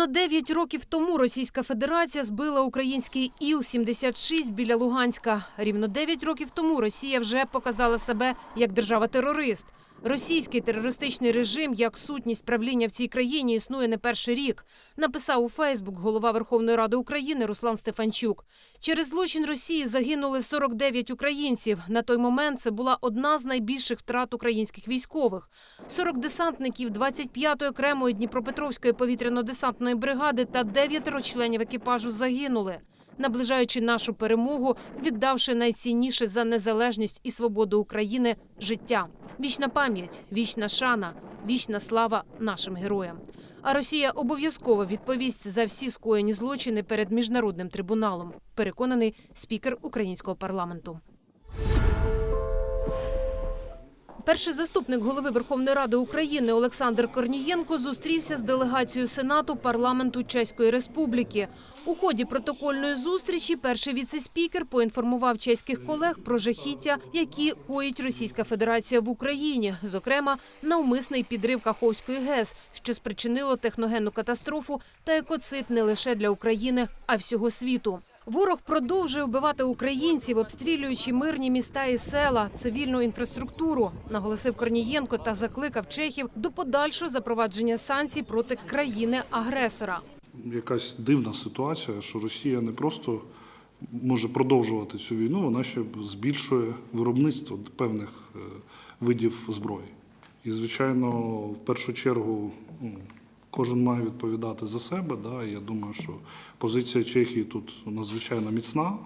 Рівно 9 років тому Російська Федерація збила український Іл-76 біля Луганська. Рівно 9 років тому Росія вже показала себе як держава-терорист. Російський терористичний режим як сутність правління в цій країні існує не перший рік. Написав у Фейсбук голова Верховної Ради України Руслан Стефанчук. Через злочин Росії загинули 49 українців. На той момент це була одна з найбільших втрат українських військових. 40 десантників 25-ї окремої Дніпропетровської повітряно-десантної бригади та дев'ятеро членів екіпажу загинули, наближаючи нашу перемогу, віддавши найцінніше за незалежність і свободу України життя. Вічна пам'ять, вічна шана, вічна слава нашим героям. А Росія обов'язково відповість за всі скоєні злочини перед міжнародним трибуналом. Переконаний спікер українського парламенту. Перший заступник голови Верховної Ради України Олександр Корнієнко зустрівся з делегацією Сенату парламенту Чеської Республіки. У ході протокольної зустрічі перший віцеспікер поінформував чеських колег про жахіття, які коїть Російська Федерація в Україні, зокрема навмисний підрив Каховської ГЕС, що спричинило техногенну катастрофу та екоцид не лише для України, а всього світу. Ворог продовжує вбивати українців, обстрілюючи мирні міста і села, цивільну інфраструктуру, наголосив Корнієнко та закликав чехів до подальшого запровадження санкцій проти країни-агресора. якась дивна ситуація, що Росія не просто може продовжувати цю війну, вона ще збільшує виробництво певних е, видів зброї. І, звичайно, в першу чергу ну, кожен має відповідати за себе. Да? І я думаю, що позиція Чехії тут надзвичайно міцна.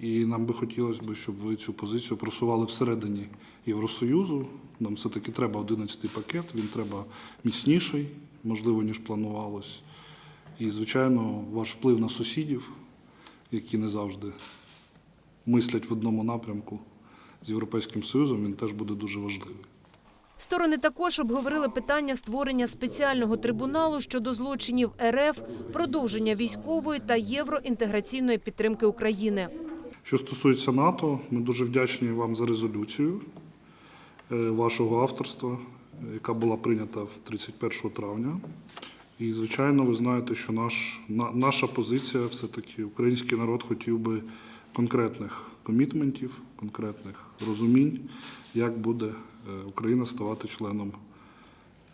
І нам би хотілося б, щоб ви цю позицію просували всередині Євросоюзу. Нам все-таки треба 11-й пакет, він треба міцніший, можливо, ніж планувалось. І, звичайно, ваш вплив на сусідів, які не завжди мислять в одному напрямку з Європейським Союзом, він теж буде дуже важливий. Сторони також обговорили питання створення спеціального трибуналу щодо злочинів РФ, продовження військової та євроінтеграційної підтримки України. Що стосується НАТО, ми дуже вдячні вам за резолюцію е, вашого авторства, яка була прийнята в 31 травня. І, звичайно, ви знаєте, що наш, на- наша позиція все-таки український народ хотів би конкретних комітментів, конкретних розумінь, як буде е, Україна ставати членом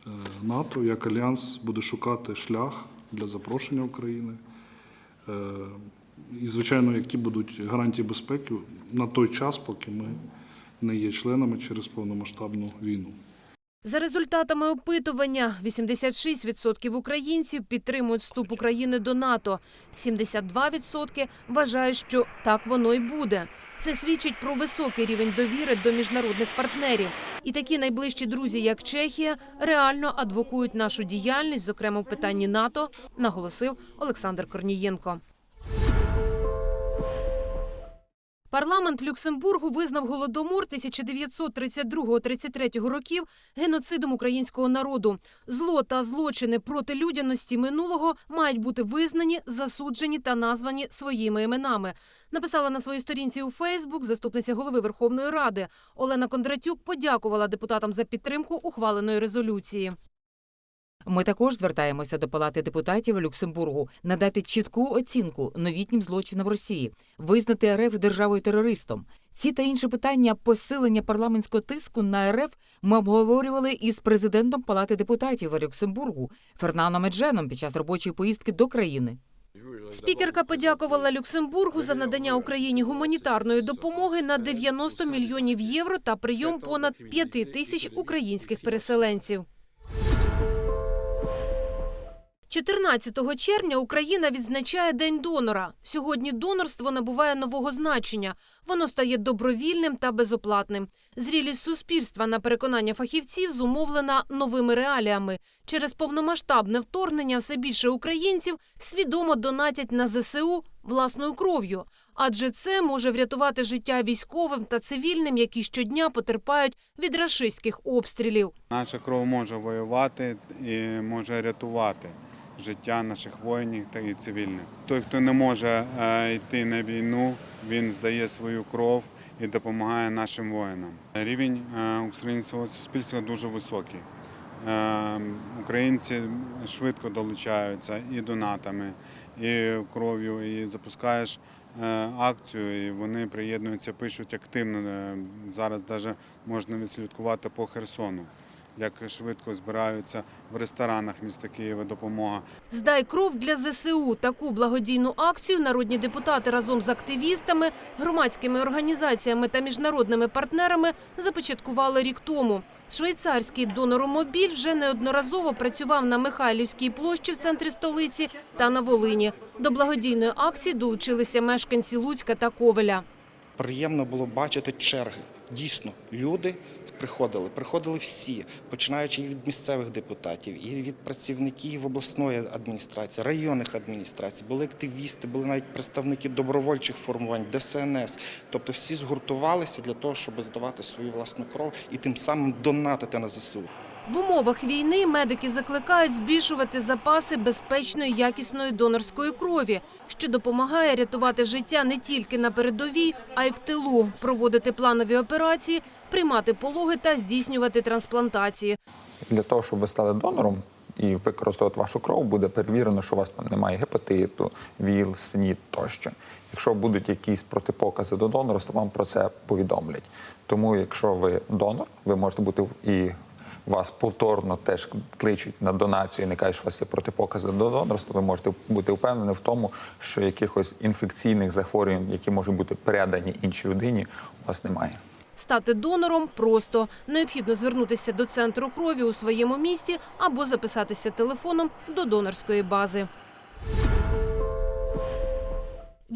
е, НАТО, як Альянс буде шукати шлях для запрошення України. Е, І, звичайно, які будуть гарантії безпеки на той час, поки ми не є членами через повномасштабну війну. За результатами опитування, 86% українців підтримують вступ України до НАТО. 72% вважають, що так воно й буде. Це свідчить про високий рівень довіри до міжнародних партнерів. І такі найближчі друзі, як Чехія, реально адвокують нашу діяльність, зокрема в питанні НАТО, наголосив Олександр Корнієнко. Парламент Люксембургу визнав голодомор 1932-33 років геноцидом українського народу. Зло та злочини проти людяності минулого мають бути визнані, засуджені та названі своїми іменами. Написала на своїй сторінці у Фейсбук заступниця голови Верховної Ради Олена Кондратюк подякувала депутатам за підтримку ухваленої резолюції. Ми також звертаємося до Палати депутатів Люксембургу надати чітку оцінку новітнім злочинам Росії, визнати РФ державою терористом. Ці та інші питання посилення парламентського тиску на РФ ми обговорювали із президентом Палати депутатів Люксембургу Фернаном Медженом під час робочої поїздки до країни. Спікерка подякувала Люксембургу за надання Україні гуманітарної допомоги на 90 мільйонів євро та прийом понад 5 тисяч українських переселенців. 14 червня Україна відзначає День донора. Сьогодні донорство набуває нового значення. Воно стає добровільним та безоплатним. Зрілість суспільства на переконання фахівців зумовлена новими реаліями. Через повномасштабне вторгнення все більше українців свідомо донатять на ЗСУ власною кров'ю. Адже це може врятувати життя військовим та цивільним, які щодня потерпають від рашистських обстрілів. Наша кров може воювати і може рятувати життя наших воїнів та і цивільних. Той, хто не може е, йти на війну, він здає свою кров і допомагає нашим воїнам. Рівень е, українського суспільства дуже високий. Е, Українці швидко долучаються і донатами, і кров'ю, і запускаєш акцію, і вони приєднуються, пишуть активно. Зараз навіть можна відслідкувати по Херсону, як швидко збираються в ресторанах міста Києва допомога. Здай кров для ЗСУ. Таку благодійну акцію народні депутати разом з активістами, громадськими організаціями та міжнародними партнерами започаткували рік тому. Швейцарський доноромобіль вже неодноразово працював на Михайлівській площі в центрі столиці та на Волині. До благодійної акції долучилися мешканці Луцька та Ковеля. Приємно було бачити черги. Дійсно, люди приходили, приходили всі, починаючи і від місцевих депутатів, і від працівників обласної адміністрації, районних адміністрацій. Були активісти, були навіть представники добровольчих формувань, ДСНС. Тобто всі згуртувалися для того, щоб здавати свою власну кров і тим самим донатити на ЗСУ. В умовах війни медики закликають збільшувати запаси безпечної якісної донорської крові, що допомагає рятувати життя не тільки на передовій, а й в тилу, проводити планові операції, приймати пологи та здійснювати трансплантації. Для того, щоб ви стали донором і використовувати вашу кров, буде перевірено, що у вас там немає гепатиту, ВІЛ, СНІД тощо. Якщо будуть якісь протипокази до донорства, вам про це повідомлять. Тому, якщо ви донор, ви можете бути і вас повторно теж кличуть на донацію, не кажуть, що у вас є протипокази до донорства, ви можете бути впевнені в тому, що якихось інфекційних захворювань, які можуть бути передані іншій людині, у вас немає. Стати донором просто необхідно звернутися до центру крові у своєму місті або записатися телефоном до донорської бази.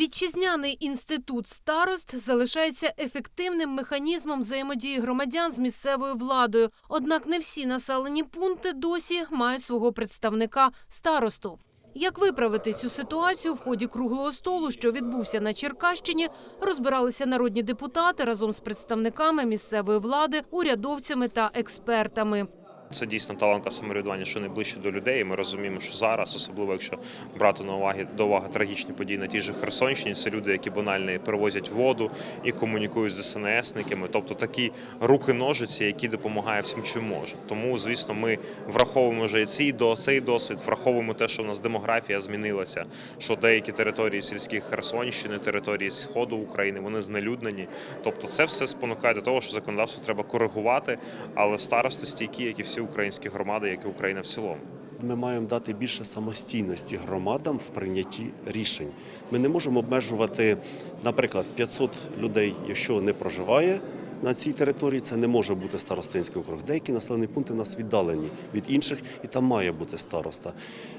Вітчизняний інститут старост залишається ефективним механізмом взаємодії громадян з місцевою владою. Однак не всі населені пункти досі мають свого представника старосту. Як виправити цю ситуацію в ході круглого столу, що відбувся на Черкащині, розбиралися народні депутати разом з представниками місцевої влади, урядовцями та експертами. Це дійсно талант самоврядування, що найближче до людей. І Ми розуміємо, що зараз, особливо якщо брати на уваги до уваги трагічні події на тій же Херсонщині, це люди, які банально перевозять воду і комунікують з СНСниками, тобто такі руки ножиці, які допомагають всім, чим можуть. Тому, звісно, ми враховуємо вже і цей, цей досвід, враховуємо те, що в нас демографія змінилася, що деякі території сільських Херсонщини, території сходу України, вони знелюднені. Тобто, це все спонукає до того, що законодавство треба коригувати, але старости стійкі, як і всі українські громади, як і Україна в цілому. Ми маємо дати більше самостійності громадам в прийнятті рішень. Ми не можемо обмежувати, наприклад, 500 людей, якщо не проживає на цій території, це не може бути старостинський округ. Деякі населені пункти нас віддалені від інших, і там має бути староста.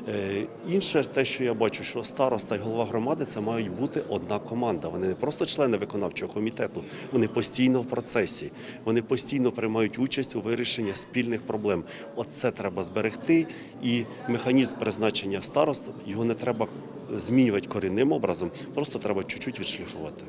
Е, Інше, те, що я бачу, що староста і голова громади це мають бути одна команда. Вони не просто члени виконавчого комітету, вони постійно в процесі, вони постійно приймають участь у вирішенні спільних проблем. Оце треба зберегти, і механізм призначення старост його не треба змінювати корінним образом, просто треба чуть-чуть відшліфувати.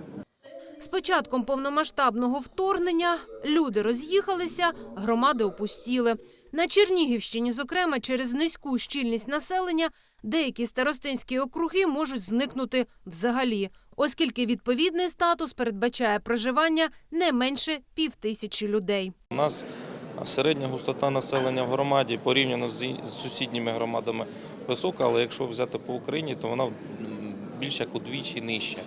З початком повномасштабного вторгнення люди роз'їхалися, громади опустіли. На Чернігівщині, зокрема, через низьку щільність населення, деякі старостинські округи можуть зникнути взагалі, оскільки відповідний статус передбачає проживання не менше півтисячі людей. У нас середня густота населення в громаді порівняно з сусідніми громадами висока, але якщо взяти по Україні, то вона м, більш як удвічі нижча.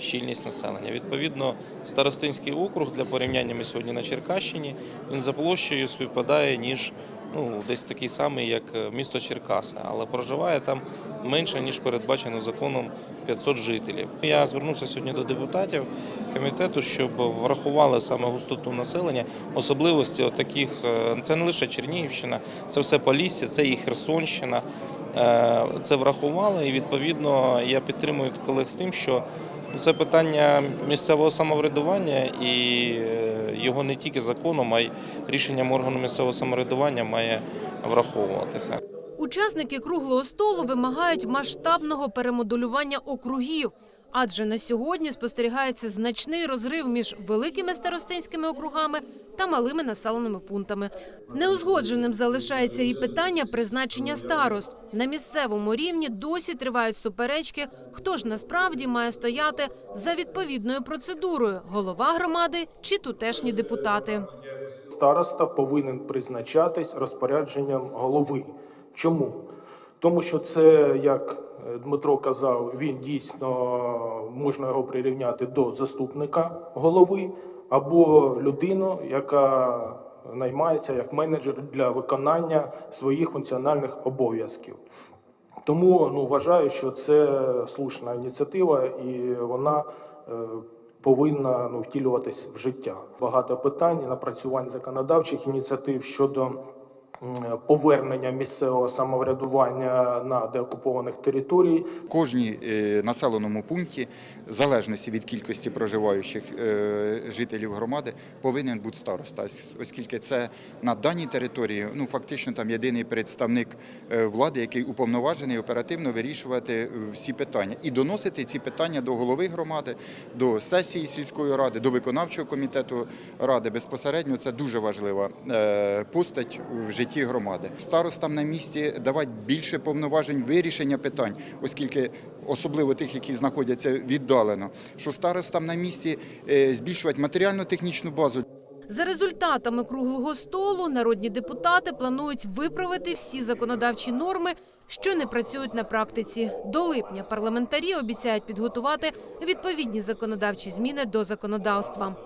Щільність населення. Відповідно, старостинський округ для порівняння ми сьогодні на Черкащині він за площею співпадає ніж ну десь такий самий, як е, місто Черкаси, але проживає там менше ніж передбачено законом 500 жителів. Я звернувся сьогодні до депутатів комітету, щоб врахували саме густоту населення, особливості таких. Це не лише Чернігівщина, це все Полісся, це і Херсонщина. Е, Це врахували, і відповідно я підтримую колег з тим, що це питання місцевого самоврядування і е, його не тільки законом, а й рішенням органу місцевого самоврядування має враховуватися. Учасники круглого столу вимагають масштабного перемоделювання округів, Адже на сьогодні спостерігається значний розрив між великими старостинськими округами та малими населеними пунктами. Неузгодженим залишається і питання призначення старост. На місцевому рівні досі тривають суперечки, хто ж насправді має стояти за відповідною процедурою голова громади чи тутешні депутати. Староста повинен призначатись розпорядженням голови. Чому? Тому що це, як Дмитро казав, він дійсно можна його прирівняти до заступника голови або людину, яка наймається як менеджер для виконання своїх функціональних обов'язків. Тому ну, вважаю, що це слушна ініціатива і вона е, повинна ну, втілюватись в життя. Багато питань напрацювань законодавчих ініціатив щодо повернення місцевого самоврядування на деокупованих територій кожній е, населеному пункті, в залежності від кількості проживаючих е, жителів громади, повинен бути староста, оскільки це на даній території, ну фактично там єдиний представник е, влади, який уповноважений оперативно вирішувати всі питання і доносити ці питання до голови громади, до сесії сільської ради, до виконавчого комітету ради. Безпосередньо це дуже важлива постать в житті громади. Старостам на місці давати більше повноважень вирішення питань, оскільки особливо тих, які знаходяться віддалено, що старостам на місці е, збільшувати матеріально-технічну базу За результатами круглого столу народні депутати планують виправити всі законодавчі норми, що не працюють на практиці. До липня парламентарі обіцяють підготувати відповідні законодавчі зміни до законодавства.